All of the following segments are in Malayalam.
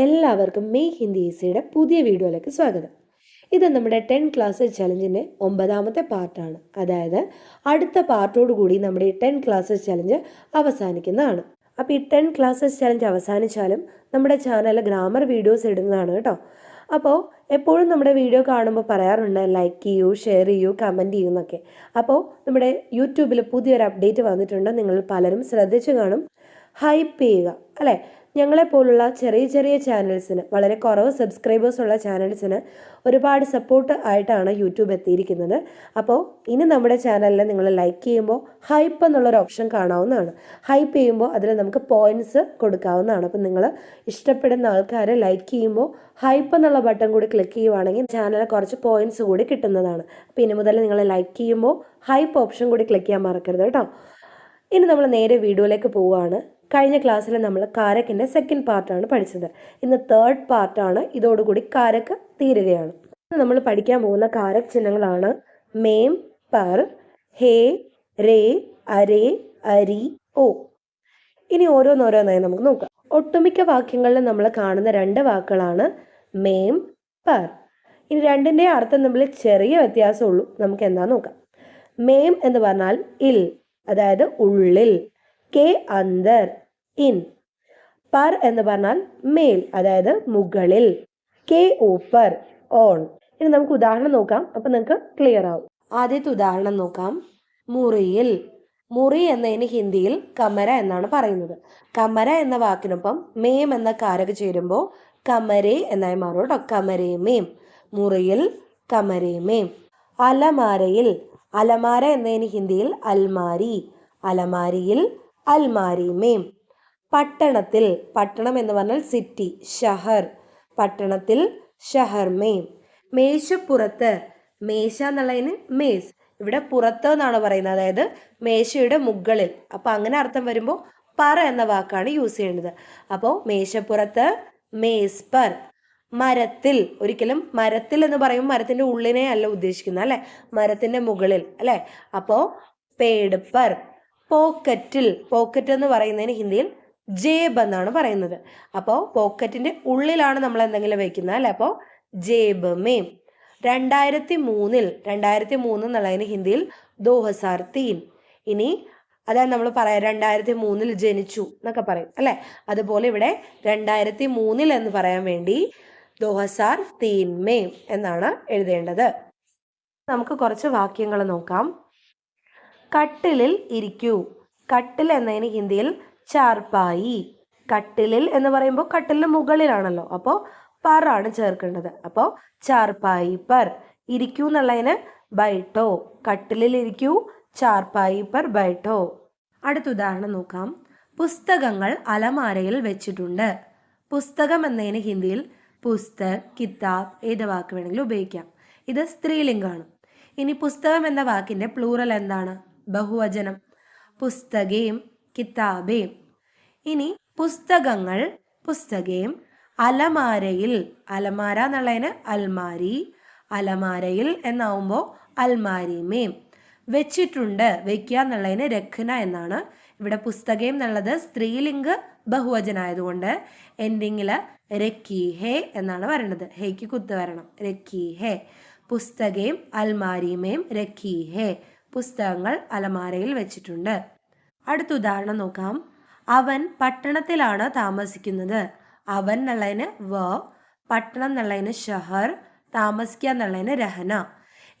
എല്ലാവർക്കും മെയ് ഹിന്ദി ഈസിയുടെ പുതിയ വീഡിയോയിലേക്ക് സ്വാഗതം. ഇത് നമ്മുടെ ടെൻ ക്ലാസ് ചലഞ്ചിന്റെ ഒമ്പതാമത്തെ പാർട്ടാണ്. അതായത് അടുത്ത പാർട്ടോടു കൂടി നമ്മുടെ ഈ ടെൻ ക്ലാസ് ചലഞ്ച് അവസാനിക്കുന്നതാണ്. അപ്പോൾ ഈ ടെൻ ക്ലാസ്സസ് ചലഞ്ച് അവസാനിച്ചാലും നമ്മുടെ ചാനലിൽ ഗ്രാമർ വീഡിയോസ് ഇടുന്നതാണ് കേട്ടോ. അപ്പോൾ എപ്പോഴും നമ്മുടെ വീഡിയോ കാണുമ്പോൾ പറയാറുണ്ട് ലൈക്ക് ചെയ്യൂ ഷെയർ ചെയ്യൂ കമന്റ് ചെയ്യൂ എന്നൊക്കെ. അപ്പോൾ നമ്മുടെ യൂട്യൂബിൽ പുതിയൊരു അപ്ഡേറ്റ് വന്നിട്ടുണ്ട്. നിങ്ങൾ പലരും ശ്രദ്ധിച്ചു കാണും. ഹൈപ്പ് ചെയ്യുക അല്ലേ? ഞങ്ങളെപ്പോലുള്ള ചെറിയ ചെറിയ ചാനൽസിന് വളരെ കുറവ് സബ്സ്ക്രൈബേഴ്സ് ഉള്ള ചാനൽസിന് ഒരുപാട് സപ്പോർട്ട് ആയിട്ടാണ് യൂട്യൂബ് എത്തിയിരിക്കുന്നത്. അപ്പോൾ ഇനി നമ്മുടെ ചാനലിൽ നിങ്ങൾ ലൈക്ക് ചെയ്യുമ്പോൾ ഹൈപ്പ് എന്നുള്ളൊരു ഓപ്ഷൻ കാണാവുന്നതാണ്. ഹൈപ്പ് ചെയ്യുമ്പോൾ അതിൽ നമുക്ക് പോയിന്റ്സ് കൊടുക്കാവുന്നതാണ്. അപ്പം നിങ്ങൾ ഇഷ്ടപ്പെടുന്ന ആൾക്കാരെ ലൈക്ക് ചെയ്യുമ്പോൾ ഹൈപ്പ് എന്നുള്ള ബട്ടൺ കൂടി ക്ലിക്ക് ചെയ്യുവാണെങ്കിൽ ചാനലിൽ കുറച്ച് പോയിന്റ്സ് കൂടി കിട്ടുന്നതാണ്. അപ്പോൾ ഇനി മുതൽ നിങ്ങൾ ലൈക്ക് ചെയ്യുമ്പോൾ ഹൈപ്പ് ഓപ്ഷൻ കൂടി ക്ലിക്ക് ചെയ്യാൻ മറക്കരുത് കേട്ടോ. ഇനി നമ്മൾ നേരെ വീഡിയോയിലേക്ക് പോവുകയാണ്. കഴിഞ്ഞ ക്ലാസ്സിൽ നമ്മൾ കാരക്കിന്റെ സെക്കൻഡ് പാർട്ടാണ് പഠിച്ചത്. ഇന്ന് തേർഡ് പാർട്ടാണ് ഇതോടുകൂടി കാരക്ക് തീരുകയാണ്. നമ്മൾ പഠിക്കാൻ പോകുന്ന കാരക് ചിഹ്നങ്ങളാണ് മേം പർ ഹേ രേ അരേ അരി ഓ. ഇനി ഓരോന്നോരോന്നായി നമുക്ക് നോക്കാം. ഒട്ടുമിക്ക വാക്യങ്ങളിൽ നമ്മൾ കാണുന്ന രണ്ട് വാക്കുകളാണ് മേം പർ. ഇനി രണ്ടിന്റെ അർത്ഥം തമ്മിൽ ചെറിയ വ്യത്യാസമുള്ളൂ. നമുക്ക് എന്താ നോക്കാം. മേം എന്ന് പറഞ്ഞാൽ ഇൽ അതായത് ഉള്ളിൽ. കെ അന്തർ. ഇൻ പർ എന്ന് പറഞ്ഞാൽ മേൽ അതായത് മുകളിൽ. കെ ഊപ്പർ ഓൺ ഇനി നമുക്ക് ഉദാഹരണം നോക്കാം. അപ്പൊ നിങ്ങൾക്ക് ക്ലിയർ ആവും. ആദ്യത്തെ ഉദാഹരണം നോക്കാം. മുറിയിൽ. മുറി എന്നതിന് ഹിന്ദിയിൽ കമര എന്നാണ് പറയുന്നത്. കമര എന്ന വാക്കിനൊപ്പം മേം എന്ന കാരക ചേരുമ്പോൾ കമരേ എന്നായി മാറും കേട്ടോ കമരേ മേം. മുറിയിൽ കമരേ മേം. അലമാരയിൽ. അലമാര എന്നതിന് ഹിന്ദിയിൽ അൽമാരി. അലമാരിയിൽ അൽമാരി മേം. പട്ടണത്തിൽ പട്ടണം എന്ന് പറഞ്ഞാൽ സിറ്റി ഷഹർ. പട്ടണത്തിൽ ഷഹർ മേ മേശപ്പുറത്ത് മേശ എന്നുള്ളതിന് മേസ്. ഇവിടെ പുറത്ത് എന്നാണ് പറയുന്നത്. അതായത് മേശയുടെ മുകളിൽ. അപ്പോൾ അങ്ങനെ അർത്ഥം വരുമ്പോൾ പറ എന്ന വാക്കാണ് യൂസ് ചെയ്യേണ്ടത് അപ്പോൾ മേശപ്പുറത്ത് മേസ് പർ. മരത്തിൽ ഒരിക്കലും മരത്തിൽ എന്ന് പറയുമ്പോൾ മരത്തിന്റെ ഉള്ളിനെ അല്ല ഉദ്ദേശിക്കുന്നത് അല്ലെ? മരത്തിന്റെ മുകളിൽ അല്ലെ? അപ്പോൾ പേട് പർ. പോക്കറ്റിൽ പോക്കറ്റ് എന്ന് പറയുന്നതിന് ഹിന്ദിയിൽ ജേബ് എന്നാണ് പറയുന്നത്. അപ്പോൾ പോക്കറ്റിന്റെ ഉള്ളിലാണ് നമ്മൾ എന്തെങ്കിലും വെക്കുന്നത് അല്ലെ? അപ്പോൾ ജേബ് മേ രണ്ടായിരത്തി മൂന്നിൽ രണ്ടായിരത്തി മൂന്ന് എന്നുള്ളതിന് ഹിന്ദിയിൽ ദോഹസാർ തീൻ ഇനി അതായത് നമ്മൾ പറയാം രണ്ടായിരത്തി മൂന്നിൽ ജനിച്ചു എന്നൊക്കെ പറയും അല്ലേ? അതുപോലെ ഇവിടെ രണ്ടായിരത്തി മൂന്നിൽ എന്ന് പറയാൻ വേണ്ടി ദോഹസാർ തീൻ മേ എന്നാണ് എഴുതേണ്ടത്. നമുക്ക് കുറച്ച് വാക്യങ്ങൾ നോക്കാം. കട്ടിലിൽ ഇരിക്കൂ. കട്ടിൽ എന്നതിന് ഹിന്ദിയിൽ ചാർപ്പായി. കട്ടിലിൽ എന്ന് പറയുമ്പോൾ കട്ടിലിന് മുകളിലാണല്ലോ. അപ്പോൾ പർ ആണ് ചേർക്കേണ്ടത്. അപ്പോൾ ചാർപ്പായി പർ. ഇരിക്കൂ എന്നുള്ളതിന് ബൈട്ടോ. കട്ടിലിൽ ഇരിക്കൂ ചാർപ്പായി പർ ബൈട്ടോ. അടുത്ത ഉദാഹരണം നോക്കാം. പുസ്തകങ്ങൾ അലമാരയിൽ വെച്ചിട്ടുണ്ട്. പുസ്തകം എന്നതിന് ഹിന്ദിയിൽ പുസ്തക് കിതാബ് ഏത് വാക്ക് വേണമെങ്കിലും ഉപയോഗിക്കാം. ഇത് സ്ത്രീലിംഗമാണ് ഇനി പുസ്തകം എന്ന വാക്കിന്റെ പ്ലൂറൽ എന്താണ്? ബഹുവചനം. പുസ്തകേം കിതാബേം. ഇനി പുസ്തകങ്ങൾ പുസ്തകയും അലമാരയിൽ അലമാര എന്നുള്ളതിന് അൽമാരി അലമാരയിൽ എന്നാവുമ്പോൾ അൽമാരിമേം വെച്ചിട്ടുണ്ട് വെക്കുക എന്നുള്ളതിന് രഖന എന്നാണ്. ഇവിടെ പുസ്തകം എന്നുള്ളത് സ്ത്രീലിംഗ് ബഹുവചനായതുകൊണ്ട് എൻഡിങ്ങിൽ രക്കി ഹേ എന്നാണ് പറയുന്നത് ഹേക്ക് കുത്ത് വരണം. രക്കി ഹേ പുസ്തകയും അൽമാരിമേം രക്കി ഹേ പുസ്തകങ്ങൾ അലമാരയിൽ വെച്ചിട്ടുണ്ട്. അടുത്ത ഉദാഹരണം നോക്കാം. അവൻ പട്ടണത്തിലാണ് താമസിക്കുന്നത്. അവൻ എന്നുള്ളതിന് വ പട്ടണം എന്നുള്ളതിന് ഷഹർ താമസിക്കുക എന്നുള്ളതിന് രഹന.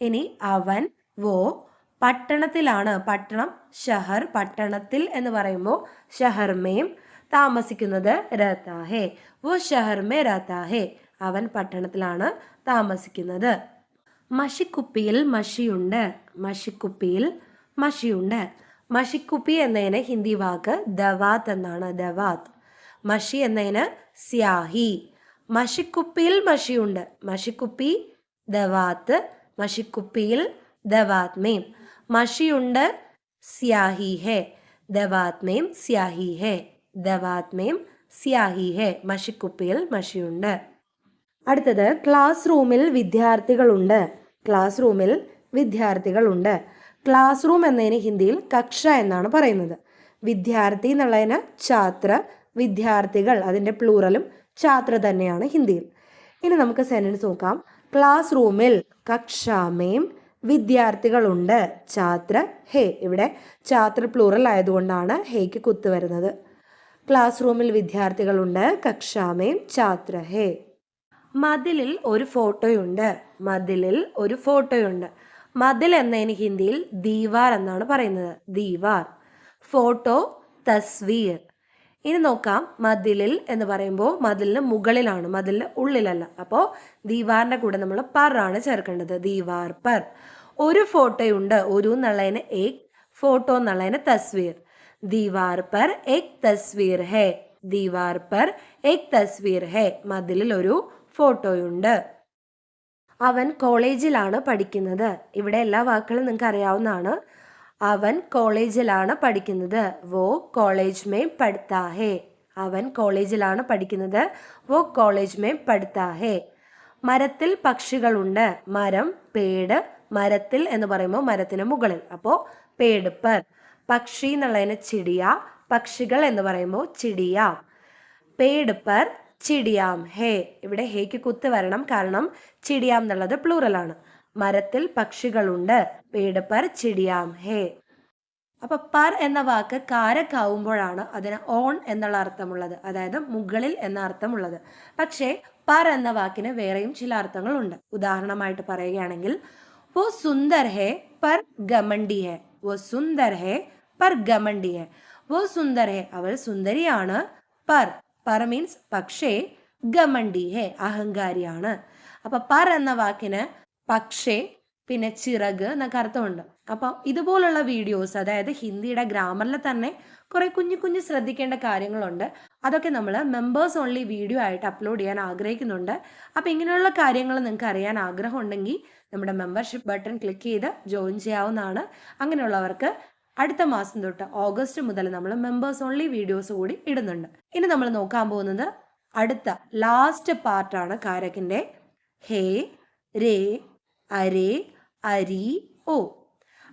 ഇനി അവൻ വോ പട്ടണത്തിലാണ്. പട്ടണം ഷഹർ പട്ടണത്തിൽ എന്ന് പറയുമ്പോൾ ഷഹർമേം താമസിക്കുന്നത് രത്താഹേ വോ ഷഹർമേ രത്താഹേ അവൻ പട്ടണത്തിലാണ് താമസിക്കുന്നത്. മഷിക്കുപ്പിയിൽ മഷിയുണ്ട്. മഷിക്കുപ്പിയിൽ മഷിയുണ്ട്. മഷിക്കുപ്പി എന്നതിന് ഹിന്ദി വാക്ക് ദവാത്ത് എന്നാണ്. ദവാത്ത്. മഷി എന്നതിന് സ്യാഹി. മഷിക്കുപ്പിയിൽ മഷിയുണ്ട്. മഷിക്കുപ്പി ദവാത്ത് മഷിക്കുപ്പിയിൽ ദവാത് മേം മഷിയുണ്ട് സ്യാഹി ഹെ ദവാത് മേം സ്യാഹി ഹെ ദവാത് മേം സ്യാഹി ഹെ മഷിക്കുപ്പിയിൽ മഷിയുണ്ട്. അടുത്തത് ക്ലാസ് റൂമിൽ വിദ്യാർത്ഥികളുണ്ട്. ക്ലാസ് റൂമിൽ വിദ്യാർത്ഥികളുണ്ട്. ക്ലാസ് റൂം എന്നതിന് ഹിന്ദിയിൽ കക്ഷ എന്നാണ് പറയുന്നത്. വിദ്യാർത്ഥി എന്നുള്ളതിന് ഛാത്ര വിദ്യാർത്ഥികൾ അതിന്റെ പ്ലൂറലും ഛാത്ര തന്നെയാണ് ഹിന്ദിയിൽ. ഇനി നമുക്ക് സെന്റൻസ് നോക്കാം. ക്ലാസ് റൂമിൽ കക്ഷാമേം വിദ്യാർത്ഥികളുണ്ട്. ഛാത്ര ഹേ ഇവിടെ ഛാത്ര പ്ലൂറൽ ആയതുകൊണ്ടാണ് ഹേക്ക് കുത്തു വരുന്നത്. ക്ലാസ് റൂമിൽ വിദ്യാർത്ഥികളുണ്ട്. കക്ഷാമേം ഛാത്ര ഹേ. മതിലിൽ ഒരു ഫോട്ടോയുണ്ട്. മതിലിൽ ഒരു ഫോട്ടോയുണ്ട്. മതിൽ എന്നതിന് ഹിന്ദിയിൽ ദീവാർ എന്നാണ് പറയുന്നത്. ദീവാർ. ഫോട്ടോ തസ്വീർ. ഇനി നോക്കാം മതിലിൽ എന്ന് പറയുമ്പോൾ മതിലിന് മുകളിലാണ് മതിലിന് ഉള്ളിലല്ല. അപ്പോൾ ദീവാറിന്റെ കൂടെ നമ്മൾ പർ ആണ് ചേർക്കേണ്ടത്. ദീവാർ പർ. ഒരു ഫോട്ടോയുണ്ട് ഒരു എന്നുള്ളതിന് ഏക് ഫോട്ടോ എന്നുള്ളതിന് തസ്വീർ. ദീവാർ പർ ഏക് തസ്വീർ ഹേ. ദീവാർ പർ ഏക് തസ്വീർ ഹേ. മതിലിൽ ഒരു ഫോട്ടോയുണ്ട്. അവൻ കോളേജിലാണ് പഠിക്കുന്നത്. ഇവിടെ എല്ലാ വാക്കുകളും നിങ്ങൾക്ക് അറിയാവുന്നതാണ്. അവൻ കോളേജിലാണ് പഠിക്കുന്നത്. വോ കോളേജ് മേ പഠിത്താ ഹേ അവൻ കോളേജിലാണ് പഠിക്കുന്നത്. വോ കോളേജ് മേ പഠിത്താ ഹേ മരത്തിൽ പക്ഷികളുണ്ട്. മരം പേട് മരത്തിൽ എന്ന് പറയുമ്പോൾ മരത്തിന് മുകളിൽ. അപ്പോൾ പേട് പക്ഷി എന്നുള്ളതിന് ചിടിയ. പക്ഷികൾ എന്ന് പറയുമ്പോൾ ചിടിയ. പേട് ചിടിയാം. ഹേ ഇവിടെ ഹേക്ക് കുത്ത് വരണം കാരണം ചിടിയാം എന്നുള്ളത് പ്ലൂറൽ ആണ്. മരത്തിൽ പക്ഷികളുണ്ട് പേട് പർ ചിടിയാം. ഹേ. അപ്പൊ പർ എന്ന വാക്ക് കാരക്കാവുമ്പോഴാണ് അതിന് ഓൺ എന്നുള്ള അർത്ഥമുള്ളത്. അതായത് മുകളിൽ എന്ന അർത്ഥമുള്ളത്. പക്ഷേ പർ എന്ന വാക്കിന് വേറെയും ചില അർത്ഥങ്ങളുണ്ട്. ഉദാഹരണമായിട്ട് പറയുകയാണെങ്കിൽ വോ സുന്ദർ ഹേ പർ ഗമണ്ടി ഹെ. വോ സുന്ദർ ഹേ പർ ഗമണ്ടി ഹെ. വോ സുന്ദർ ഹെ അവൾ സുന്ദരിയാണ് പർ. പർ മീൻസ് പക്ഷേ ഗമണ്ടി ഹേ അഹങ്കാരിയാണ്. അപ്പൊ പർ എന്ന വാക്കിന് പക്ഷേ പിന്നെ ചിറക് എന്നൊക്കെ അർത്ഥമുണ്ട്. അപ്പൊ ഇതുപോലുള്ള വീഡിയോസ് അതായത് ഹിന്ദിയുടെ ഗ്രാമറിൽ തന്നെ കുറെ കുഞ്ഞു കുഞ്ഞു ശ്രദ്ധിക്കേണ്ട കാര്യങ്ങളുണ്ട്. അതൊക്കെ നമ്മൾ മെമ്പേഴ്സ് ഓൺലി വീഡിയോ ആയിട്ട് അപ്ലോഡ് ചെയ്യാൻ ആഗ്രഹിക്കുന്നുണ്ട്. അപ്പോൾ ഇങ്ങനെയുള്ള കാര്യങ്ങൾ നിങ്ങൾക്ക് അറിയാൻ ആഗ്രഹം ഉണ്ടെങ്കിൽ നമ്മുടെ മെമ്പർഷിപ്പ് ബട്ടൺ ക്ലിക്ക് ചെയ്ത് ജോയിൻ ചെയ്യാവുന്നതാണ്. അങ്ങനെയുള്ളവർക്ക് അടുത്ത മാസം തൊട്ട് ഓഗസ്റ്റ് മുതൽ നമ്മൾ മെമ്പേഴ്സ് ഓൺലി വീഡിയോസ് കൂടി ഇടുന്നുണ്ട്. ഇനി നമ്മൾ നോക്കാൻ പോകുന്നത് അടുത്ത ലാസ്റ്റ് പാർട്ടാണ് കാരക്കിന്റെ ഹേ രേ അരേ അരി ഓ.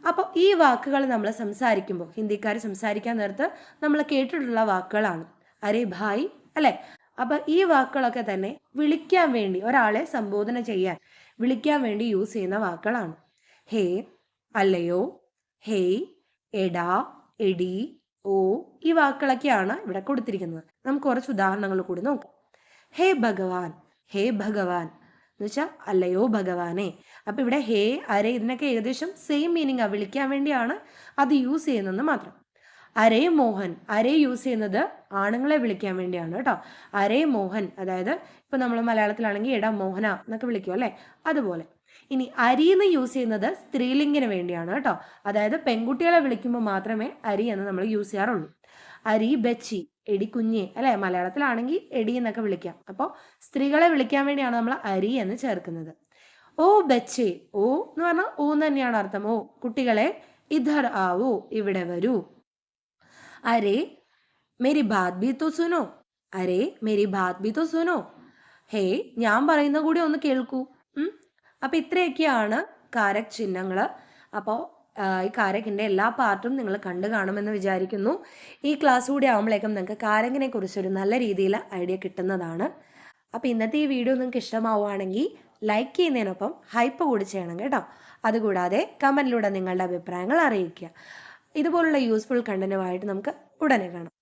അപ്പോൾ ഈ വാക്കുകൾ നമ്മൾ സംസാരിക്കുമ്പോൾ ഹിന്ദിക്കാർ സംസാരിക്കാൻ നേരത്ത് നമ്മൾ കേട്ടിട്ടുള്ള വാക്കുകളാണ്. അരേ ഭായ് അല്ലേ? അപ്പൊ ഈ വാക്കുകളൊക്കെ തന്നെ വിളിക്കാൻ വേണ്ടി ഒരാളെ സംബോധന ചെയ്യാൻ വിളിക്കാൻ വേണ്ടി യൂസ് ചെയ്യുന്ന വാക്കുകളാണ്. ഹേ അല്ലയോ ഹേയ് എടാ എടി ഓ ഈ വാക്കുകളൊക്കെയാണ് ഇവിടെ കൊടുത്തിരിക്കുന്നത്. നമുക്ക് കുറച്ച് ഉദാഹരണങ്ങൾ കൂടി നോക്കാം. ഹേ ഭഗവാൻ ഹേ ഭഗവാൻ എന്ന് വെച്ചാൽ അല്ലയോ ഭഗവാനെ. അപ്പൊ ഇവിടെ ഹേ അരേ ഇതിനൊക്കെ ഏകദേശം സെയിം മീനിങ് ആ വിളിക്കാൻ വേണ്ടിയാണ് അത് യൂസ് ചെയ്യുന്നത് മാത്രം. അരേ മോഹൻ അരേ യൂസ് ചെയ്യുന്നത് ആണുങ്ങളെ വിളിക്കാൻ വേണ്ടിയാണ് കേട്ടോ. അരേ മോഹൻ അതായത് ഇപ്പൊ നമ്മൾ മലയാളത്തിലാണെങ്കിൽ എടാ മോഹന എന്നൊക്കെ വിളിക്കും അല്ലെ? അതുപോലെ. ഇനി അരി എന്ന് യൂസ് ചെയ്യുന്നത് സ്ത്രീലിംഗിന് വേണ്ടിയാണ് കേട്ടോ. അതായത് പെൺകുട്ടികളെ വിളിക്കുമ്പോൾ മാത്രമേ അരി എന്ന് നമ്മൾ യൂസ് ചെയ്യാറുള്ളൂ. അരി ബച്ചി എടി കുഞ്ഞ് അല്ലെ? മലയാളത്തിലാണെങ്കിൽ എടി എന്നൊക്കെ വിളിക്കാം. അപ്പോൾ സ്ത്രീകളെ വിളിക്കാൻ വേണ്ടിയാണ് നമ്മൾ അരി എന്ന് ചേർക്കുന്നത്. ഓ ബച്ചേ ഓ എന്ന് പറഞ്ഞാൽ ഓ എന്ന് തന്നെയാണ് അർത്ഥം. ഓ കുട്ടികളെ ഇധർ ആവോ ഇവിടെ വരൂ. അരേ മേരി ബാത് ബി തോ സുനോ. അരേ മേരി ബാത് ബി തോ സുനോ. ഹേ ഞാൻ പറയുന്ന കൂടി ഒന്ന് കേൾക്കൂ. ഉം അപ്പൊ ഇത്രയൊക്കെയാണ് കാരക് ചിഹ്നങ്ങൾ അപ്പോൾ ഈ കാരകിന്റെ എല്ലാ പാർട്ടും നിങ്ങൾ കണ്ടു കാണുമെന്ന് വിചാരിക്കുന്നു. ഈ ക്ലാസ് കൂടി ആകുമ്പോഴേക്കും നിങ്ങൾക്ക് കാരകിനെ കുറിച്ചൊരു നല്ല രീതിയിൽ ഐഡിയ കിട്ടുന്നതാണ്. അപ്പോൾ ഇന്നത്തെ ഈ വീഡിയോ നിങ്ങൾക്ക് ഇഷ്ടമാവുകയാണെങ്കിൽ ലൈക്ക് ചെയ്യുന്നതിനൊപ്പം ഹൈപ്പ് കൂടി ചെയ്യണം കേട്ടോ. അതുകൂടാതെ കമന്റിലൂടെ നിങ്ങളുടെ അഭിപ്രായങ്ങൾ അറിയിക്കുക. ഇതുപോലുള്ള യൂസ്ഫുൾ കണ്ടന്റുമായിട്ട് നമുക്ക് ഉടനെ കാണാം.